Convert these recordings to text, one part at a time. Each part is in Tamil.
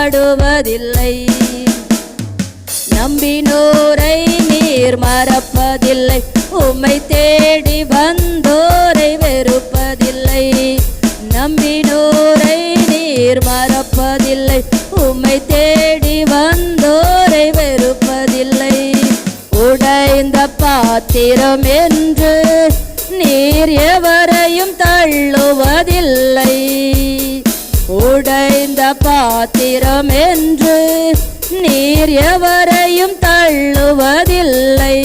கைவிடப்படுவதில்லை நம்பினோரை நீர் மறப்பதில்லை. உம்மை தேடி வந்தோரை வெறுப்பதில்லை. நம்பினோரை நீர் மறப்பதில்லை. உம்மை தேடி வந்தோரை வெறுப்பதில்லை. உடைந்த பாத்திரம் என்று நீர் எவர் உடைந்த பாத்திரம் என்று நீர் எவரையும் தள்ளுவதில்லை.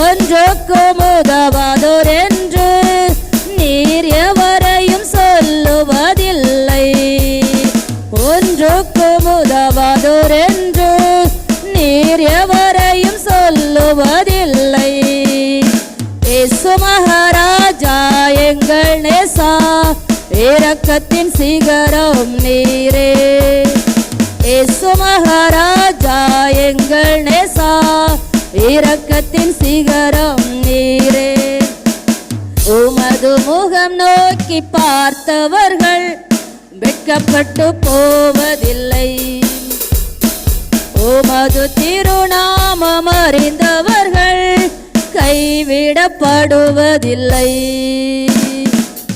ஒன்றுக்கும் உதவாதோர் என்று நீர் எவரையும் சொல்லுவதில்லை. ஒன்றுக்கும் உதவாதோர் என்று நீர் எவரையும் சொல்லுவதில்லை. இயேசு மகாராஜா எங்கள் நேசா இரக்கத்தின் சிகரம் நீரே. இயேசு மகாராஜா எங்கள் நேசா இரக்கத்தின் சிகரம் நீரே. உமது முகம் நோக்கி பார்த்தவர்கள் வெட்கப்பட்டு போவதில்லை. உமது திருநாமம் அறிந்தவர்கள் கைவிடப்படுவதில்லை.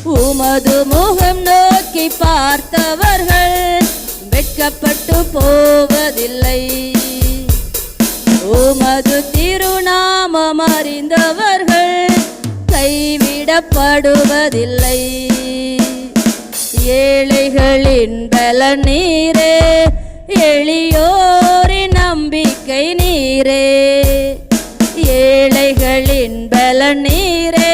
உமது முகம் நோக்கி பார்த்தவர்கள் வெட்கப்பட்டு போவதில்லை. உமது திருநாமம் அறிந்தவர்கள் கைவிடப்படுவதில்லை. ஏழைகளின் பல நீரே எளியோரின் நம்பிக்கை நீரே. ஏழைகளின் பல நீரே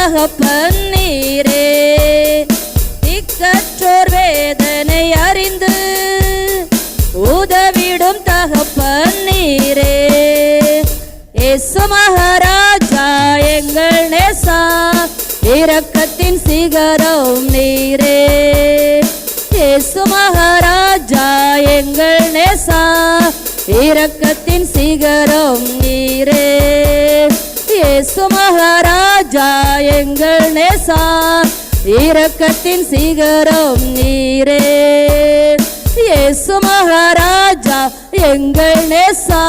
தகப்பன் நீரே திக்கற்றோர் வேதனை அறிந்து உதவிடும் தகப்பன் நீரே. இயேசு மகாராஜா எங்கள் நேசா இரக்கத்தின் சிகரம் நீரே. இயேசு மகாராஜா எங்கள் நேசா இரக்கத்தின் சிகரம் நீரே. இயேசு மகாராஜா எங்கள் நேசா. இரக்கத்தின் சிகரம் நீரே. இயேசு மகாராஜா எங்கள் நேசா.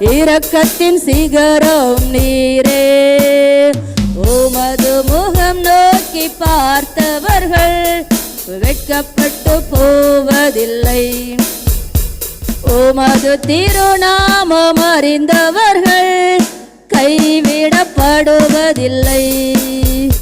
இரக்கத்தின் சிகரம் நீரே. உமது முகம் நோக்கி பார்த்தவர்கள் வெட்கப்பட்டு போவதில்லை. உமது திருநாமம் அறிந்தவர்கள் கைவிடப்படுவதில்லை